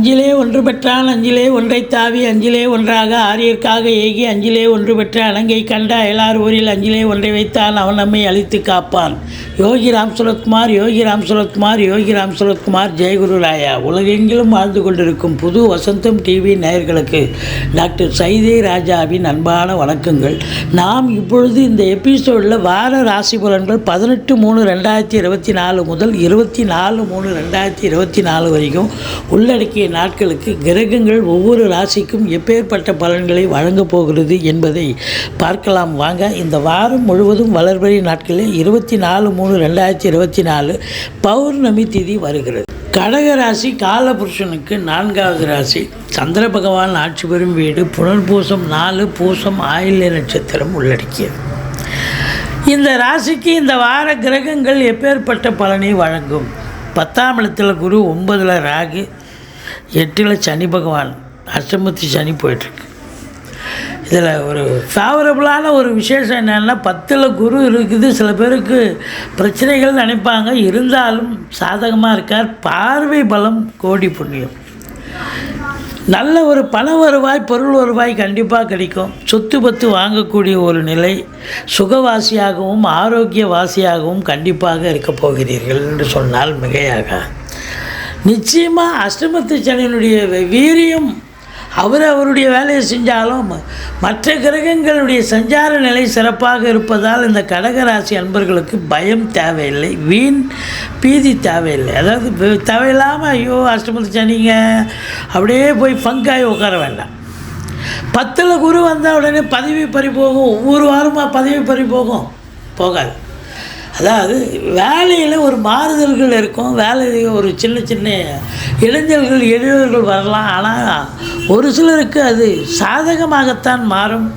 அஞ்சிலே ஒன்று பெற்றான் அஞ்சிலே ஒன்றைத் தாவி அஞ்சிலே ஒன்றாக ஆரியர்க்காக ஏகி அஞ்சிலே ஒன்று பெற்ற அலங்கை கண்ட அயலார் ஊரில் அஞ்சிலே ஒன்றை வைத்தான் அவன் நம்மை அழித்து காப்பான். யோகி ராம் சுரத்குமார் யோகி ராம் சுரத்குமார் யோகி ராம் சுரத்குமார் ஜெயகுரு ராயா. உலகெங்கிலும் வாழ்ந்து கொண்டிருக்கும் புது வசந்தம் டிவி நேயர்களுக்கு டாக்டர் சைதே ராஜாவின் அன்பான வணக்கங்கள். நாம் இப்பொழுது இந்த எபிசோடில் வார ராசி பலன்கள் பதினெட்டு மூணு ரெண்டாயிரத்தி இருபத்தி நாலு முதல் இருபத்தி நாலு மூணு ரெண்டாயிரத்தி இருபத்தி நாலு வரைக்கும் உள்ளடக்கிய நாட்களுக்கு கிரகங்கள் ஒவ்வொரு ராசிக்கும் எப்பேற்பட்ட பலன்களை வழங்கப் போகிறது என்பதை பார்க்கலாம். வாங்க இந்த வாரம் முழுவதும் வளர்பறை நாட்களில் இருபத்தி நாலு மூணு ரெண்டாயிரத்தி இருபத்தி நாலு பௌர்ணமி திதி வருகிறது. கடக ராசி காலபுருஷனுக்கு நான்காவது ராசி. சந்திர பகவான் ஆட்சி பெறும் வீடு புனர்பூசம் நாலு பூசம் ஆயில்ய நட்சத்திரம் உள்ளடக்கியது. இந்த ராசிக்கு இந்த வார கிரகங்கள் எப்பேற்பட்ட பலனை வழங்கும்? பத்தாம் இடத்தில் குரு ஒன்பதில் ராகு. எட்டில் சனி பகவான் அஷ்டமத்தி சனி போயிட்டுருக்கு. இதில் ஒரு ஃபேவரபுளான ஒரு விசேஷம் என்னென்னா பத்தில் குரு இருக்குது. சில பேருக்கு பிரச்சனைகள் நினைப்பாங்க. இருந்தாலும் சாதகமாக இருக்கார். பார்வை பலம் கோடி புண்ணியம். நல்ல ஒரு பண வருவாய் பொருள் வருவாய் கண்டிப்பாக கிடைக்கும். சொத்து பத்து வாங்கக்கூடிய ஒரு நிலை சுகவாசியாகவும் ஆரோக்கியவாசியாகவும் கண்டிப்பாக இருக்கப் போகிறீர்கள் என்று சொன்னால் மிகையாக நிச்சயமாக அஷ்டமத்து சனியினுடைய வீரியம். அவர் அவருடைய வேலையை செஞ்சாலும் மற்ற கிரகங்களுடைய சஞ்சார நிலை சிறப்பாக இருப்பதால் இந்த கடகராசி அன்பர்களுக்கு பயம் தேவையில்லை வீண் பீதி தேவையில்லை. அதாவது தேவையில்லாமல் ஐயோ அஷ்டமத்து சனிங்க அப்படியே போய் பங்காகி உட்கார வேண்டாம். பத்தில் குரு வந்தால் உடனே பதவி பறி போகும் ஒவ்வொரு வாரமாக பதவி பறி போகும் போகாது. அதாவது வேலையில் ஒரு மாறுதல்கள் இருக்கும். வேலையில் ஒரு சின்ன சின்ன இளைஞர்கள் இளைஞர்கள் வரலாம். ஆனால் ஒரு சிலருக்கு அது சாதகமாகத்தான் மாறும்.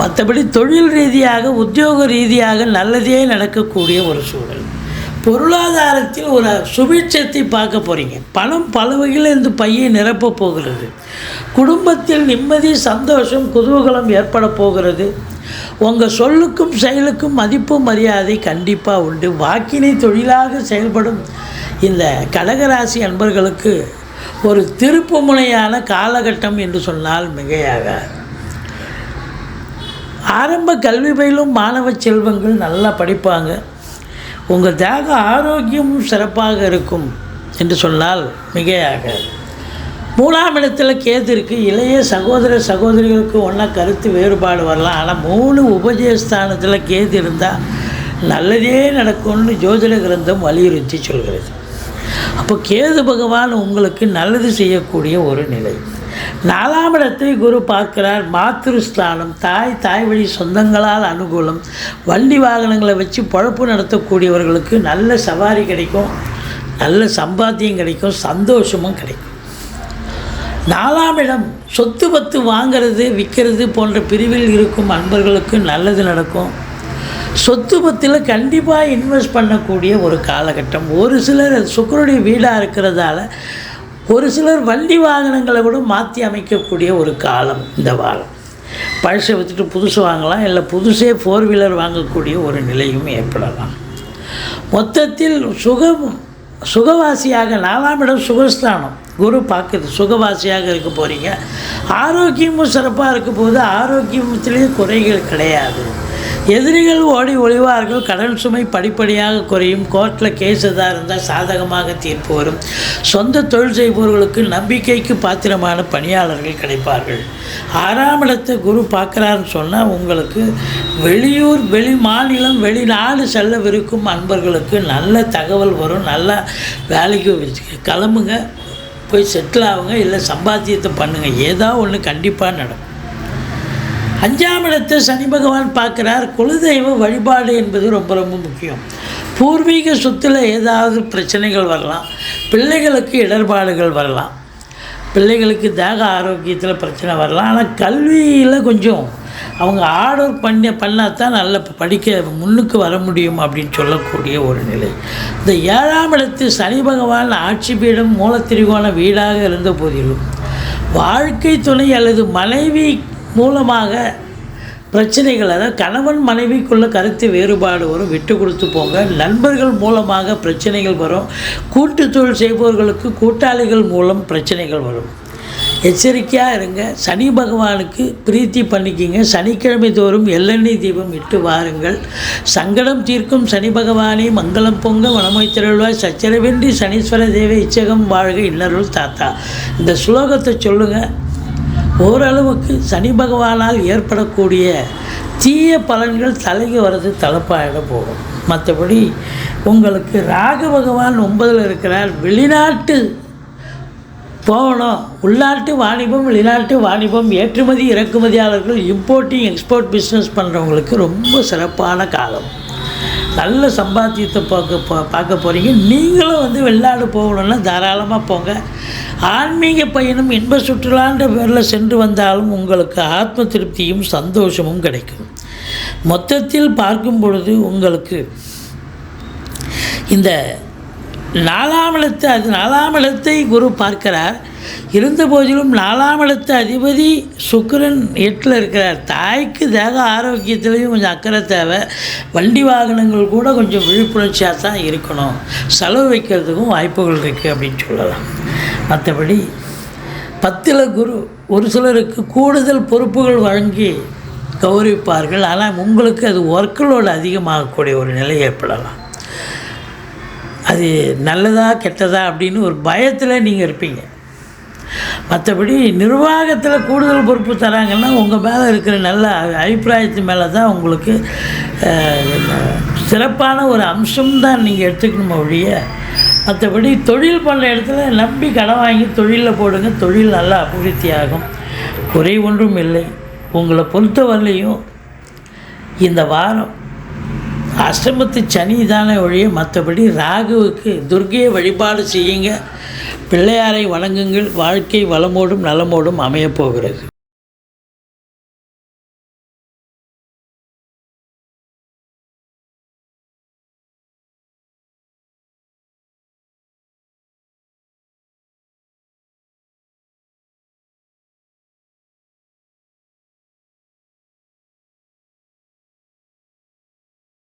மற்றபடி தொழில் ரீதியாக உத்தியோக ரீதியாக நல்லதே நடக்கக்கூடிய ஒரு சூழல். பொருளாதாரத்தில் ஒரு சுபிட்சத்தை பார்க்க போகிறீங்க பணம் பல வகையில் இந்த பையை நிரப்ப போகிறது. குடும்பத்தில் நிம்மதி சந்தோஷம் குதூகலம் ஏற்பட போகிறது. உங்கள் சொல்லுக்கும் செயலுக்கும் மதிப்பு மரியாதை கண்டிப்பாக உண்டு. வாக்கினை தொழிலாக செயல்படும் இந்த கடகராசி அன்பர்களுக்கு ஒரு திருப்பு முனையான காலகட்டம் என்று சொன்னால் மிகையாக ஆரம்ப கல்வி பயிலும் மாணவ செல்வங்கள் நல்லா படிப்பாங்க. உங்கள் தேக ஆரோக்கியமும் சிறப்பாக இருக்கும் என்று சொன்னால் மிகையாக மூணாம் இடத்துல கேது இருக்குது இளைய சகோதர சகோதரிகளுக்கு ஒன்றா கருத்து வேறுபாடு வரலாம். ஆனால் மூணு உபஜயஸ்தானத்தில் கேது இருந்தால் நல்லதே நடக்கும்னு ஜோதிட கிரந்தம் வலியுறுத்தி சொல்கிறது. அப்போ கேது பகவான் உங்களுக்கு நல்லது செய்யக்கூடிய ஒரு நிலை. நாலாம் இடத்தை குரு பார்க்கிறார். மாத்திருஸ்தானம் தாய் தாய் வழி சொந்தங்களால் அனுகூலம் வண்டி வாகனங்களை வச்சு பொழப்பு நடத்தக்கூடியவர்களுக்கு நல்ல சவாரி கிடைக்கும் நல்ல சம்பாத்தியம் கிடைக்கும் சந்தோஷமும் கிடைக்கும். நாலாம் இடம் சொத்து பத்து வாங்கிறது விற்கிறது போன்ற பிரிவில் இருக்கும் அன்பர்களுக்கு நல்லது நடக்கும். சொத்து பத்தில் கண்டிப்பாக இன்வெஸ்ட் பண்ணக்கூடிய ஒரு காலகட்டம். ஒரு சிலர் சுக்கருடைய சுக்கரனுடைய வீடாக இருக்கிறதால ஒரு சிலர் வண்டி வாகனங்களை கூட மாற்றி அமைக்கக்கூடிய ஒரு காலம் இந்த வாரம். பழசை விற்றுட்டு புதுசு வாங்கலாம் இல்லை புதுசே ஃபோர் வீலர் வாங்கக்கூடிய ஒரு நிலையும் ஏற்படலாம். மொத்தத்தில் சுகம் சுகவாசியாக நாலாம் இடம் சுகஸ்தானம். குரு பார்க்குது சுகவாசியாக இருக்க போகிறீங்க ஆரோக்கியமும் சிறப்பாக இருக்க போது ஆரோக்கியத்திலேயும் குறைகள் கிடையாது. எதிரிகள் ஓடி ஒளிவார்கள். கடன் சுமை படிப்படியாக குறையும். கோர்ட்டில் கேஸ் எதாக இருந்தால் சாதகமாக தீர்ப்பு வரும். சொந்த தொழில் செய்பவர்களுக்கு நம்பிக்கைக்கு பாத்திரமான பணியாளர்கள் கிடைப்பார்கள். ஆறாம் இடத்தை குரு பார்க்குறாருன்னு சொன்னால் உங்களுக்கு வெளியூர் வெளி மாநிலம் வெளிநாடு செல்லவிருக்கும் அன்பர்களுக்கு நல்ல தகவல் வரும். நல்லா வேலைக்கு கிளம்புங்க. போய் செட்டில் ஆகுங்க இல்லை சம்பாத்தியத்தை பண்ணுங்கள் ஏதோ ஒன்று கண்டிப்பாக நடக்கும். அஞ்சாம் இடத்தை சனி பகவான் பார்க்குறார். குலதெய்வ வழிபாடு என்பது ரொம்ப ரொம்ப முக்கியம். பூர்வீக சொத்தில் ஏதாவது பிரச்சனைகள் வரலாம். பிள்ளைகளுக்கு இடர்பாடுகள் வரலாம். பிள்ளைகளுக்கு தேக ஆரோக்கியத்தில் பிரச்சனை வரலாம். ஆனால் கல்வியில் கொஞ்சம் அவங்க ஆர்டர் பண்ண பண்ணால் தான் நல்ல படிக்க முன்னுக்கு வர முடியும் அப்படின்னு சொல்லக்கூடிய ஒரு நிலை. இந்த ஏழாம் இடத்து சனி பகவான் ஆட்சி பீடம் மூலத்திரிகோண வீடாக இருந்த போதிலும் வாழ்க்கை துணை அல்லது மனைவி மூலமாக பிரச்சனைகள் அதாவது கணவன் மனைவிக்குள்ள கருத்து வேறுபாடு வரும் விட்டு கொடுத்து போங்க. நண்பர்கள் மூலமாக பிரச்சனைகள் வரும். கூட்டு தொழில் செய்பவர்களுக்கு கூட்டாளிகள் மூலம் பிரச்சனைகள் வரும். எச்சரிக்கையாக இருங்க. சனி பகவானுக்கு பிரீத்தி பண்ணிக்கிங்க. சனிக்கிழமை தோறும் எள்ளெண்ணெய் தீபம் இட்டு வாருங்கள். சங்கடம் தீர்க்கும் சனி பகவானே மங்களம் பொங்க வனமொய் திரள்வாய் சச்சரவின்றி சனீஸ்வர தேவை இச்சகம் வாழ்க இன்னருள் தாத்தா. இந்த ஸ்லோகத்தை சொல்லுங்கள் ஓரளவுக்கு சனி பகவானால் ஏற்படக்கூடிய தீய பலன்கள் தலைக்கு வர்றது தலைப்பாயிட போகும். மற்றபடி உங்களுக்கு ராக பகவான் ஒன்பதில் இருக்கிறார். வெளிநாட்டு போகணும். உள்நாட்டு வாணிபம் வெளிநாட்டு வாணிபம் ஏற்றுமதி இறக்குமதியாளர்கள் இம்போர்ட்டிங் எக்ஸ்போர்ட் பிஸ்னஸ் பண்ணுறவங்களுக்கு ரொம்ப சிறப்பான காலம். நல்ல சம்பாத்தியத்தை பார்க்க பார்க்க போகிறீங்க நீங்களும் வந்து வெளிநாடு போகணுன்னா தாராளமாக போங்க. ஆன்மீக பயணம் இன்ப சுற்றுலான்ற பேரில் சென்று வந்தாலும் உங்களுக்கு ஆத்ம திருப்தியும் சந்தோஷமும் கிடைக்கும். மொத்தத்தில் பார்க்கும் பொழுது உங்களுக்கு இந்த நாலாம் இடத்தை அது நாலாம் இடத்தை குரு பார்க்கிறார். இருந்த போதிலும் நாலாம் இடத்து அதிபதி சுக்கரன் எட்டில் இருக்கிறார். தாய்க்கு தேக ஆரோக்கியத்திலையும் கொஞ்சம் அக்கறை தேவை. வண்டி வாகனங்கள் கூட கொஞ்சம் விழிப்புணர்ச்சியாக தான் இருக்கணும். செலவு வைக்கிறதுக்கும் வாய்ப்புகள் இருக்குது அப்படின்னு சொல்லலாம். மற்றபடி பத்தில் குரு ஒரு சிலருக்கு கூடுதல் பொறுப்புகள் வழங்கி கௌரவிப்பார்கள். ஆனால் உங்களுக்கு அது ஒர்க்லோடு அதிகமாகக்கூடிய ஒரு நிலை ஏற்படலாம். அது நல்லதா கெட்டதா அப்படின்னு ஒரு பயத்தில் நீங்கள் இருப்பீங்க. மற்றபடி நிர்வாகத்தில் கூடுதல் பொறுப்பு தராங்கன்னா உங்கள் மேலே இருக்கிற நல்ல அபிப்பிராயத்து மேலே தான் உங்களுக்கு சிறப்பான ஒரு அம்சம் தான் நீங்கள் எடுத்துக்கணுமே ஒழிய மற்றபடி தொழில் பண்ணுற இடத்துல நம்பி கடன் வாங்கி தொழிலில் போடுங்க. தொழில் நல்லா அபிவிருத்தி ஆகும். குறை ஒன்றும் இல்லை. உங்களை பொறுத்தவரையிலையும் இந்த வாரம் அஷ்டமத்து சனி தானே ஒழிய மற்றபடி ராகுவுக்கு துர்க்கையை வழிபாடு செய்யுங்க. பிள்ளையாரை வணங்குங்கள். வாழ்க்கை வளமோடும் நலமோடும் அமையப் போகிறது.